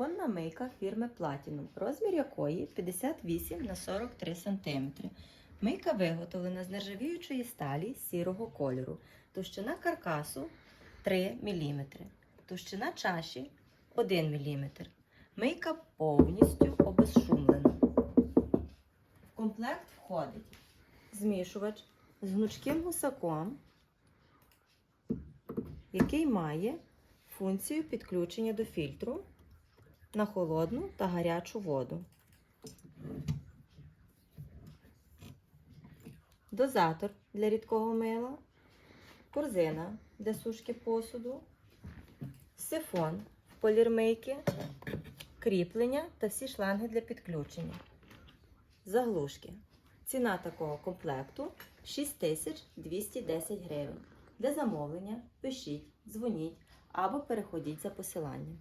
кухонна мийка фірми Platinum, розмір якої 58 на 43 см. Мийка виготовлена з нержавіючої сталі сірого кольору. Товщина каркасу 3 мм. Товщина чаші 1 мм. Мийка повністю обезшумлена. В комплект входить змішувач з гнучким гусаком, який має функцію підключення до фільтру на холодну та гарячу воду. Дозатор для рідкого мила, корзина для сушки посуду, сифон полірмийки, кріплення та всі шланги для підключення. Заглушки. Ціна такого комплекту 6210 гривень. Для замовлення пишіть, дзвоніть або переходіть за посиланням.